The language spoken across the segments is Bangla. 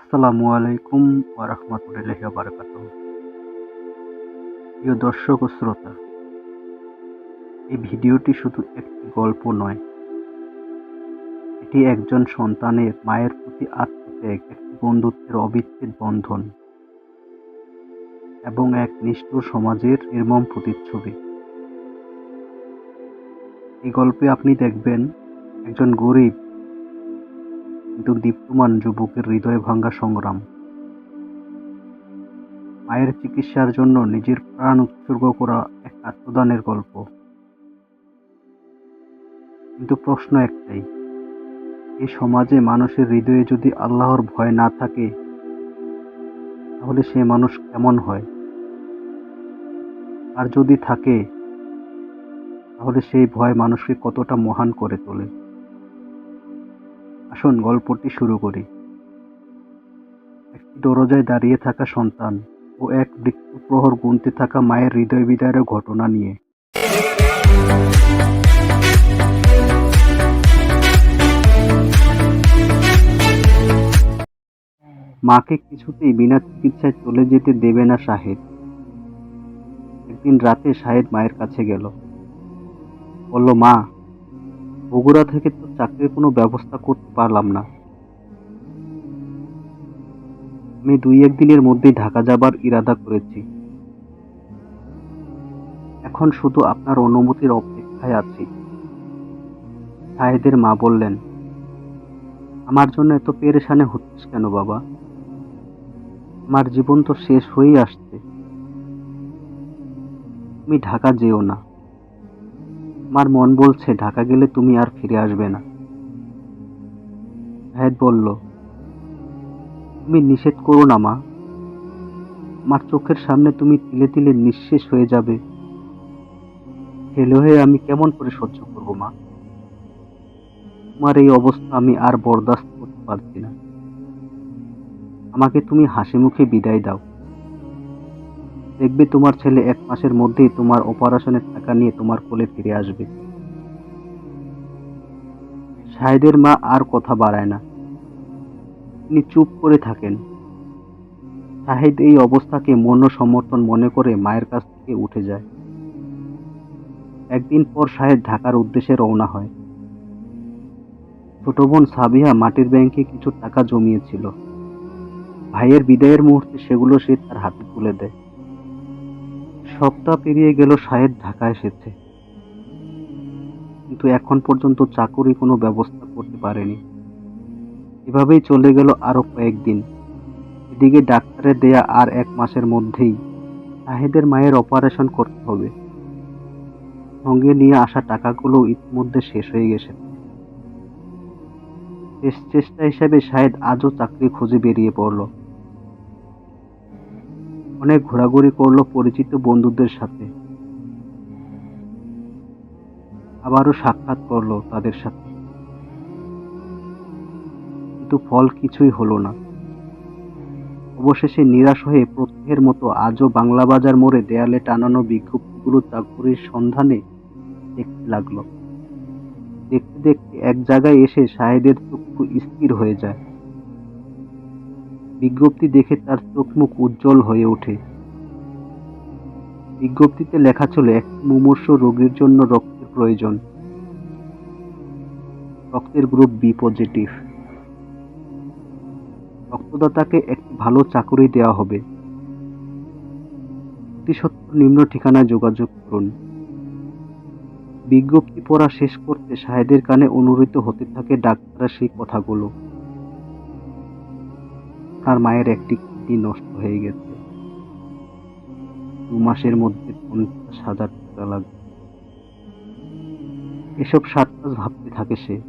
আসসালামু আলাইকুম ওয়া রাহমাতুল্লাহি ওয়া বারাকাতুহু। প্রিয় দর্শক ও শ্রোতা, এই ভিডিওটি শুধু একটি গল্প নয়। এটি একজন সন্তানের মায়ের প্রতি আত্মত্যাগ, একটি বন্ধুত্বের অবিচ্ছেদ বন্ধন এবং এক নিষ্ঠুর সমাজের নির্মম প্রতিচ্ছবি। এই গল্পে আপনি দেখবেন, একজন গরিব কিন্তু দীপ্তমান যুবকের হৃদয় ভাঙ্গা সংগ্রাম। মায়ের চিকিৎসার জন্য নিজের প্রাণ উৎসর্গ করা এক আত্মদানের গল্প। কিন্তু প্রশ্ন একটাই এই সমাজে মানুষের হৃদয়ে যদি আল্লাহর ভয় না থাকে, তাহলে সে মানুষ কেমন হয়? আর যদি থাকে, তাহলে সেই ভয় মানুষকে কতটা মহান করে তোলে? আসুন, গল্পটি শুরু করি। একটি দরজায় দাঁড়িয়ে থাকা সন্তান ও এক মৃত্যু প্রহর গুনতে থাকা মায়ের হৃদয় বিদায়ের ঘটনা নিয়ে। মাকে কিছুতেই বিনা চিকিৎসায় চলে যেতে দেবে না শাহেদ একদিন রাতে শাহেদ মায়ের কাছে গেল। বলল, মা বগুড়া থেকে তো চাকরির কোনো ব্যবস্থা করতে পারলাম না। আমি দুই একদিনের মধ্যেই ঢাকা যাবার ইরাদা করেছি। এখন শুধু আপনার অনুমতির অপেক্ষায় আছি। শাহেদের মা বললেন, আমার জন্য এত পেরেশানে হচ্ছিস কেন বাবা? আমার জীবন তো শেষ হয়েই আসছে। তুমি ঢাকা যেও না। আমার মন বলছে, ঢাকা গেলে তুমি আর ফিরে আসবে না। জাহেদ বলল, তুমি নিষেধ করো না, মা। আমার চোখের সামনে তুমি তিলে তিলে নিঃশেষ হয়ে যাবে। ছেলে হয়ে আমি কেমন করে সহ্য করব, মা? তোমার এই অবস্থা আমি আর বরদাস্ত করতে পারছি না। আমাকে তুমি হাসি মুখে বিদায় দাও। দেখবে তোমার ছেলে এক মাসের মধ্যেই তোমার অপারেশনের টাকা নিয়ে তোমার কোলে ফিরে আসবে। সাহেদের মা আর কথা বাড়ায় না। তিনি চুপ করে থাকেন। শাহেদ এই অবস্থাকে মন সমর্থন মনে করে মায়ের কাছ থেকে উঠে যায়। একদিন পর শাহেদ ঢাকার উদ্দেশ্যে রওনা হয়। ছোট বোন সাবিহা মাটির ব্যাংকে কিছু টাকা জমিয়েছিল। ভাইয়ের বিদায়ের মুহূর্তে সেগুলো সে তার হাতে তুলে দেয়। সপ্তাহ পেরিয়ে গেল শাহেদ ঢাকা এসেছে কিন্তু এখন পর্যন্ত চাকুরি কোনো ব্যবস্থা করতে পারেনি। এভাবেই চলে গেল আরও কয়েকদিন। এদিকে ডাক্তারের দেয়া আর এক মাসের মধ্যেই শাহেদের মায়ের অপারেশন করতে হবে। সঙ্গে নিয়ে আসা টাকাগুলো ইতিমধ্যে শেষ হয়ে গেছে। শেষ চেষ্টা হিসেবে শাহেদ আজও চাকরি খুঁজে বেরিয়ে পড়ল। অনেক ঘোরাঘুরি করল পরিচিত বন্ধুদের সাথে। আবারও সাক্ষাৎ করল তাদের সাথে। কিন্তু ফল কিছুই হলো না। অবশেষে নিরাশ হয়ে প্রত্যেকের মতো আজও বাংলা বাজার মোড়ে দেয়ালে টানানো বিজ্ঞপ্তিগুলো চাকুরির সন্ধানে দেখতে লাগল। দেখতে দেখতে এক জায়গায় এসে শাহেদের চক্ষু স্থির হয়ে যায়। বিজ্ঞপ্তি দেখে তার চোখ মুখ উজ্জ্বল হয়ে ওঠে। বিজ্ঞপ্তিতে লেখা ছিল, এক মুমূর্ষ রোগীর জন্য রক্তের প্রয়োজন। রক্তের গ্রুপ বি পজিটিভ। রক্তদাতাকে একটি ভালো চাকরি দেওয়া হবে। অতি সত্তর নিম্ন ঠিকানায় যোগাযোগ করুন। বিজ্ঞপ্তি পড়া শেষ করতে শাহেদের কানে অনুরিত হতে থাকে ডাক্তারের সেই কথাগুলো। তার মায়ের একটি কিডনি নষ্ট হয়ে গেছে। দু মাসের মধ্যে পঞ্চাশ হাজার টাকা লাগবে। এসব সাতপাঁচ ভাবতে থাকে সে।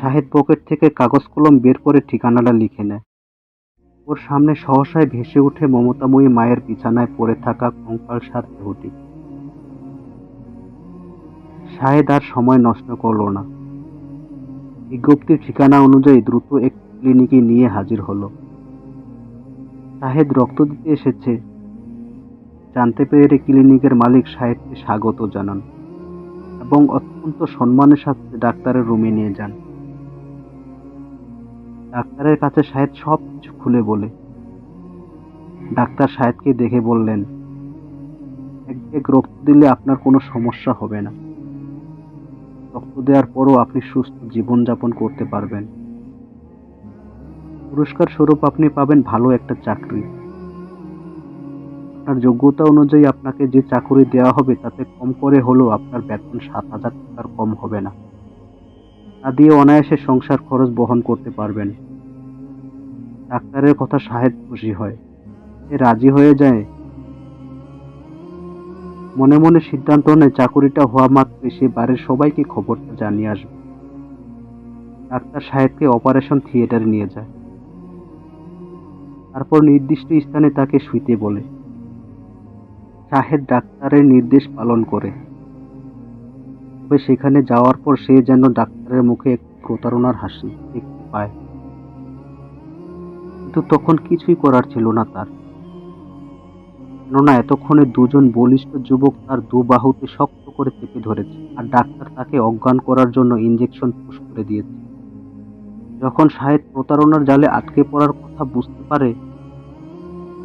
শাহেদ পকেট থেকে কাগজ কলম বের করে ঠিকানাটা লিখে নেয়। ওর সামনে সহসায় ভেসে উঠে মমতাময়ী মায়ের বিছানায় পড়ে থাকা কঙ্কাল সার দেহটি। শাহেদ আর সময় নষ্ট করল না। বিজ্ঞপ্তির ঠিকানা অনুযায়ী দ্রুত এক ক্লিনিকে নিয়ে হাজির হলো। শাহেদ রক্ত দিতে এসেছে। জানতে পেরে ক্লিনিকের মালিক সাহেবকে স্বাগত জানান এবং অত্যন্ত সম্মানের সাথে ডাক্তারের রুমে নিয়ে যান। ডাক্তারের কাছে শাহেদ সব কিছু খুলে বলে। ডাক্তার শাহেদকে দেখে বললেন, এক ব্যাগ রক্ত দিলে আপনার কোনো সমস্যা হবে না। রক্ত দেওয়ার পরও আপনি সুস্থ জীবনযাপন করতে পারবেন। পুরস্কার স্বরূপ আপনি পাবেন ভালো একটা চাকরি। আপনার যোগ্যতা অনুযায়ী আপনাকে যে চাকরি দেওয়া হবে, তাতে কম করে হলেও আপনার বেতন সাত হাজার টাকার কম হবে না। তা দিয়ে অনায়াসে সংসার খরচ বহন করতে পারবেন। ডাক্তারের কথা সাহেব খুশি হয়। সে রাজি হয়ে যায়। মনে মনে সিদ্ধান্ত নেয়, চাকুরিটা হওয়া মাত্রই সে বাড়ির সবাইকে খবরটা জানিয়ে আসবে। ডাক্তার সাহেবকে অপারেশন থিয়েটারে নিয়ে যায়। তারপর নির্দিষ্ট স্থানে তাকে শুইতে বলে। শাহেদ ডাক্তারের নির্দেশ পালন করে। তবে সেখানে যাওয়ার পর সে যেন ডাক্তারের মুখে একটু প্রতারণার হাসি দেখতে পায়। কিন্তু তখন কিছুই করার ছিল না তার। কেননা এতক্ষণে দুজন বলিষ্ঠ যুবক তার দু বাহুতে শক্ত করে চেপে ধরেছে আর ডাক্তার তাকে অজ্ঞান করার জন্য ইঞ্জেকশন পুশ করে দিয়েছে। যখন শাহেদ প্রতারণার জালে আটকে পড়ার কথা বুঝতে পারে,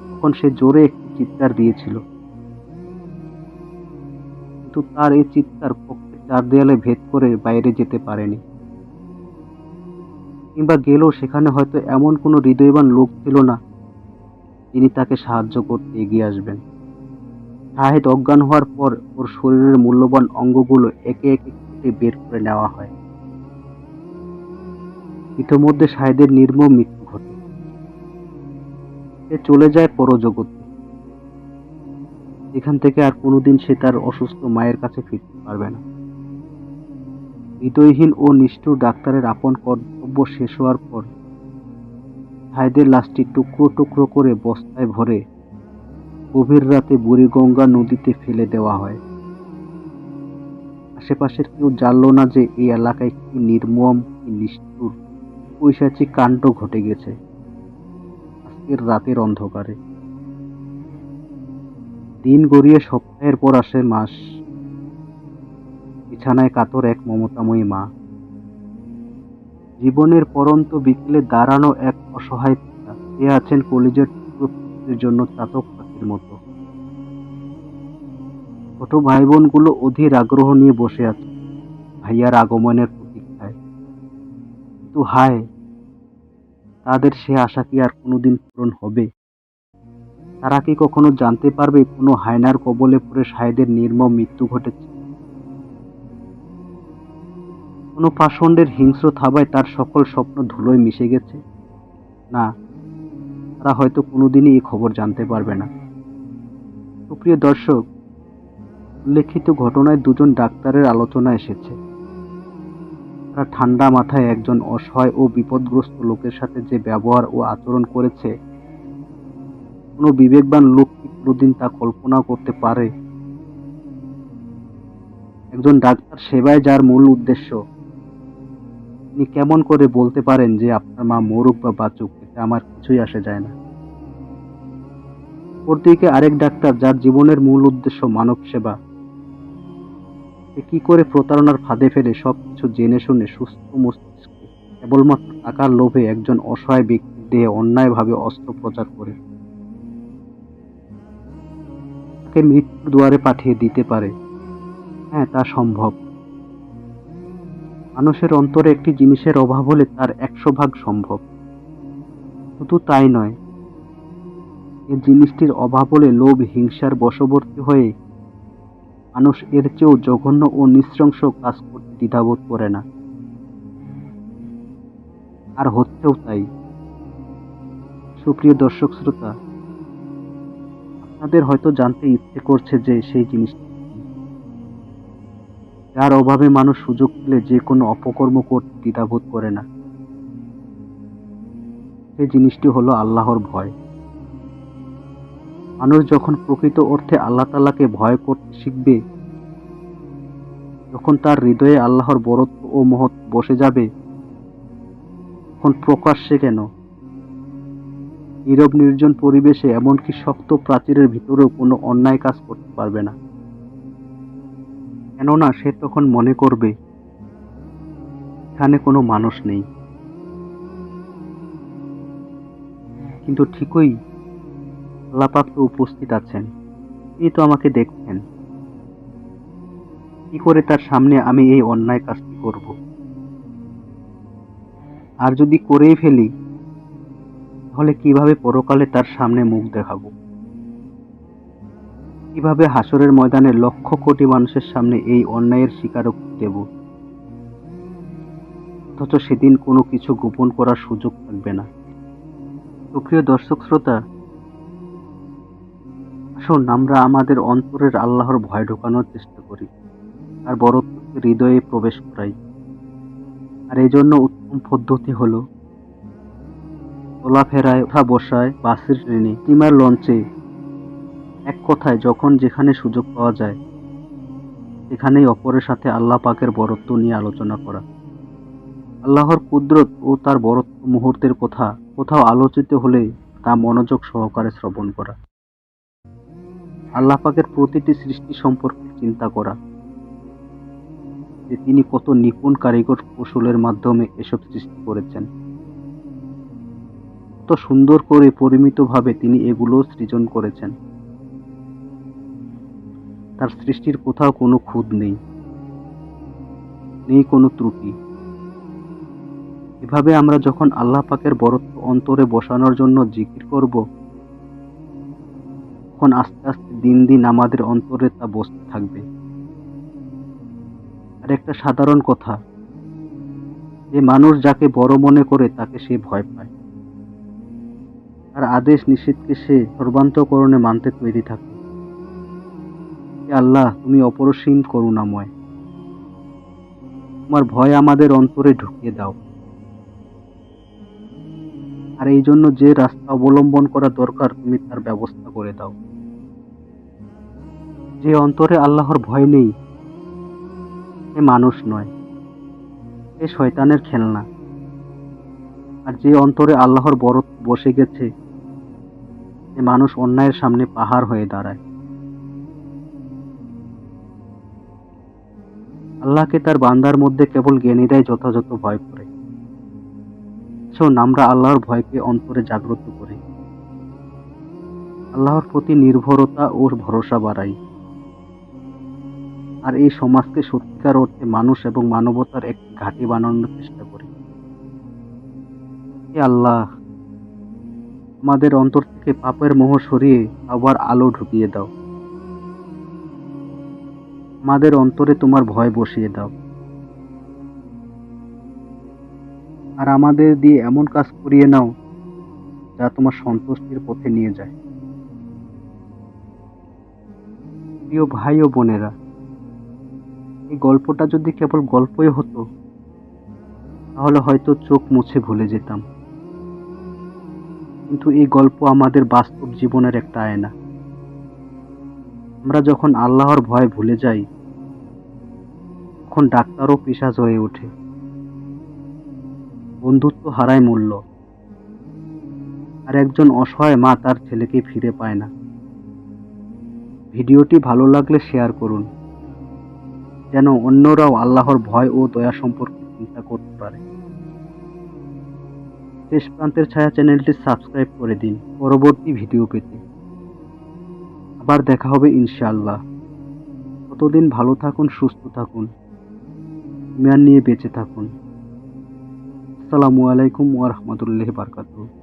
তখন সে জোরে একটি চিৎকার দিয়েছিল। কিন্তু তার এই চিৎকার কক্ষের চার দেয়ালে ভেদ করে বাইরে যেতে পারেনি। কিংবা গেলেও সেখানে হয়তো এমন কোনো হৃদয়বান লোক ছিল না, যিনি তাকে সাহায্য করতে এগিয়ে আসবেন। শাহেদ অজ্ঞান হওয়ার পর ওর শরীরের মূল্যবান অঙ্গগুলো একে একে বের করে নেওয়া হয়। ইতোমধ্যে সাহেদের নির্মম মৃত্যু ঘটে। সে চলে যায় পরজগতে। এখান থেকে আর কোনোদিন সে তার অসুস্থ মায়ের কাছে ফিরতে পারবে না। হৃদয়হীন ও নিষ্ঠুর ডাক্তারের আপন কর্তব্য শেষ হওয়ার পর সাহেদের লাশটি টুকরো টুকরো করে বস্তায় ভরে গভীর রাতে বুড়িগঙ্গা নদীতে ফেলে দেওয়া হয়। আশেপাশের কেউ জানল না যে এই এলাকায় কি নির্মম, কি নিষ্ঠুর। পৈশাচিক কাণ্ড ঘটে গেছে। আজকের রাতের অন্ধকারে। দিন গড়িয়ে সপ্তাহের পর আসে মাস। বিছানায় কাতর এক মমতাময়ী মা। জীবনের পরন্ত বিকেলে দাঁড়ানো এক অসহায় পিতা। এ আছেন কলিজের টুকরো জন্য চাতক পাখির মতো। ছোট ভাই বোনগুলো অধীর আগ্রহ নিয়ে বসে আছে। ভাইয়ার আগমনের কিন্তু হায়, তাদের সে আশা কি আর কোনোদিন পূরণ হবে? তারা কি কখনো জানতে পারবে কোনো হায়নার কবলে পড়ে সাহেদের নির্মম মৃত্যু ঘটেছে? কোনো পাষণ্ডের হিংস্র থাবায় তার সকল স্বপ্ন ধুলোয় মিশে গেছে? না, তারা হয়তো কোনোদিনই এই খবর জানতে পারবে না। সুপ্রিয় দর্শক, উল্লেখিত ঘটনায় দুজন ডাক্তারের আলোচনা এসেছে। তারা ঠান্ডা মাথায় একজন অসহায় ও বিপদগ্রস্ত লোকের সাথে যে ব্যবহার ও আচরণ করেছে, কোনো বিবেকবান লোক কি কোনোদিন তা কল্পনা করতে পারে? একজন ডাক্তার সেবায় যার মূল উদ্দেশ্য আপনি কেমন করে বলতে পারেন যে আপনার মা মরুক বা বাঁচুক, এতে আমার কিছুই আসে যায় না। অপরদিকে আরেক ডাক্তার যার জীবনের মূল উদ্দেশ্য মানব সেবা সে কি করে প্রতারণার ফাঁদে ফেলে সবকিছু জেনে শুনে সুস্থ মস্তিষ্কে কেবলমাত্র টাকার লোভে একজন অসহায় ব্যক্তির দেহে অন্যায়ভাবে অস্ত্রোপচার করে। তাকে মৃত্যুর দুয়ারে পাঠিয়ে দিতে পারে। হ্যাঁ তা সম্ভব। মানুষের অন্তরে একটি জিনিসের অভাব হলে তার একশো ভাগ সম্ভব। শুধু তাই নয় এই জিনিসটির অভাব হলে লোভ, হিংসার বশবর্তী হয়ে মানুষ এর চেয়েও জঘন্য ও নৃশংস কাজ করতে দ্বিধাবোধ করে না। আর হচ্ছেও তাই। সুপ্রিয় দর্শক শ্রোতা, আপনাদের হয়তো জানতে ইচ্ছে করছে যে সেই জিনিসটি কি। যার অভাবে মানুষ সুযোগ পেলে যে কোনো অপকর্ম করতে দ্বিধাবোধ করে না। সেই জিনিসটি হলো আল্লাহর ভয়। মানুষ যখন প্রকৃত অর্থে আল্লাহ তালাকে ভয় করতে শিখবে, যখন তার হৃদয়ে আল্লাহর বরত্ব ও মহৎ বসে যাবে, তখন প্রকাশ্যে কেন? নীরব নির্জন পরিবেশে এমনকি শক্ত প্রাচীরের ভিতরেও কোনো অন্যায় কাজ করতে পারবে না। কেননা সে তখন মনে করবে, এখানে কোনো মানুষ নেই। কিন্তু ঠিকই আল্লাপাক উপস্থিত আছেন। তিনি তো আমাকে দেখছেন। কি করে তার সামনে আমি এই অন্যায় কাজটি করব? আর যদি করেই ফেলি, তাহলে কীভাবে পরকালে তার সামনে মুখ দেখাব? কীভাবে হাসরের ময়দানে লক্ষ কোটি মানুষের সামনে এই অন্যায়ের স্বীকারোক্তি দেব? অথচ সেদিন কোনো কিছু গোপন করার সুযোগ থাকবে না। সুপ্রিয় দর্শক শ্রোতা আসুন আমরা আমাদের অন্তরের আল্লাহর ভয় ঢোকানোর চেষ্টা করি, আর বরত্বকে হৃদয়ে প্রবেশ করাই। আর এই জন্য উত্তম পদ্ধতি হলো, চলাফেরায় ওঠা বসায় বাসের ট্রেনে স্টিমার লঞ্চে, এক কথায় যখন যেখানে সুযোগ পাওয়া যায়, সেখানেই অপরের সাথে আল্লাহ পাকের বরত্ব নিয়ে আলোচনা করা। আল্লাহর কুদরত ও তার বরত্ব মুহূর্তের কথা কোথাও আলোচিত হলে তা মনোযোগ সহকারে শ্রবণ করা। আল্লাহ পাকের প্রতিটি সৃষ্টি সম্পর্কে চিন্তা করা। যে তিনি কত নিপুণ কারিগর কৌশলের মাধ্যমে এসব সৃষ্টি করেছেন। কত সুন্দর করে পরিমিতভাবে তিনি এগুলো সৃজন করেছেন। তার সৃষ্টির কোথাও কোনো খুঁত নেই। নেই কোনো ত্রুটি। এভাবে আমরা যখন আল্লাহ পাকের বরত্ব অন্তরে বসানোর জন্য জিকির করব, তখন আস্তে আস্তে দিন দিন আমাদের অন্তরে তা বসতে থাকবে। আর একটা সাধারণ কথা, যে মানুষ যাকে বড় মনে করে তাকে সে ভয় পায়। আর আদেশ নিষেধকে সে সর্বান্তকরণে মানতে তৈরি থাকে। আল্লাহ, তুমি অপরসীম করুণাময়। তোমার ভয় আমাদের অন্তরে ঢুকিয়ে দাও। আর এই জন্য যে রাস্তা অবলম্বন করা দরকার, তুমি তার ব্যবস্থা করে দাও। যে অন্তরে আল্লাহর ভয় নেই, সে মানুষ নয়। সে শয়তানের খেলনা। আর যে অন্তরে আল্লাহর বরত্ব বসে গেছে, সে মানুষ অন্যায়ের সামনে পাহাড় হয়ে দাঁড়ায়। আল্লাহকে তার বান্দার মধ্যে কেবল জ্ঞানীরাই যথাযথ ভয় করে। শোন আমরা আল্লাহর ভয়কে অন্তরে জাগ্রত করি। আল্লাহর প্রতি নির্ভরতা ও ভরসা বাড়াই। আর এই সমাজকে সত্যিকার অর্থে মানুষ এবং মানবতার একটি ঘাঁটি বানানোর চেষ্টা করি। আল্লাহ, আমাদের অন্তর থেকে পাপের মোহ সরিয়ে আবার আলো ঢুকিয়ে দাও। আমাদের অন্তরে তোমার ভয় বসিয়ে দাও। আর আমাদের দিয়ে এমন কাজ করিয়ে নাও, যা তোমার সন্তুষ্টির পথে নিয়ে যায়। প্রিয় ভাই ও বোনেরা গল্পটা যদি কেবল গল্পই হতো, তাহলে হয়তো চোখ মুছে ভুলে যেতাম। কিন্তু এই গল্প আমাদের বাস্তব জীবনের একটা আয়না। আমরা যখন আল্লাহর ভয় ভুলে যাই, তখন ডাক্তারও পিসাজ হয়ে ওঠে। বন্ধুত্ব হারায় মূল্য। আর একজন অসহায় মা তার ছেলেকে ফিরে পায় না। ভিডিওটি ভালো লাগলে শেয়ার করুন। যেন অন্যরাও আল্লাহর ভয় ও দয়া সম্পর্কে চিন্তা করতে পারে। শেষ প্রান্তের ছায়া চ্যানেলটি সাবস্ক্রাইব করে দিন পরবর্তী ভিডিও পেতে। আবার দেখা হবে ইনশাআল্লাহ। ততদিন ভালো থাকুন, সুস্থ থাকুন, ইমান নিয়ে বেঁচে থাকুন। আসসালামু আলাইকুম ওয়া রাহমাতুল্লাহি বারাকাতুহু।